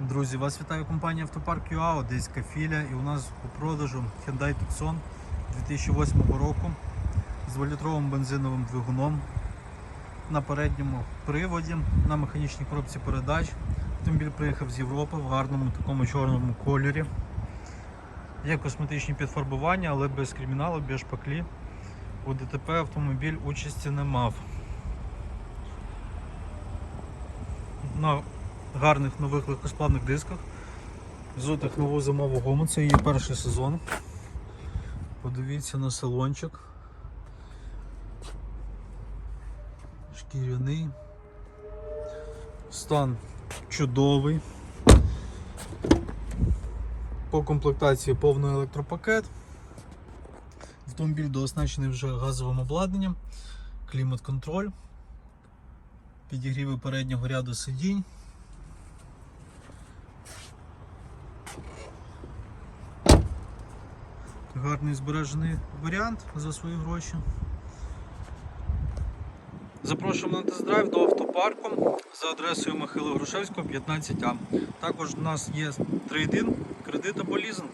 Друзі, вас вітає компанія Автопарк ЮА, Одеська філія і у нас у продажу Hyundai Tucson 2008 року з 2-літровим бензиновим двигуном на передньому приводі на механічній коробці передач. Автомобіль приїхав з Європи в гарному такому чорному кольорі. Є косметичні підфарбування, але без криміналу, без шпаклі. У ДТП автомобіль участі не мав. На гарних нових легкосплавних дисках. Зутих нову зимову гуму, це її перший сезон. Подивіться на салончик. Шкіряний. Стан чудовий. По комплектації повний електропакет. Автомобіль дооснащений вже газовим обладнанням, клімат-контроль, підігріви переднього ряду сидінь. Гарний збережений варіант за свої гроші. Запрошуємо на тест-драйв до автопарку за адресою Михайла Грушевського, 15А. Також у нас є трейдин, кредит або лізинг.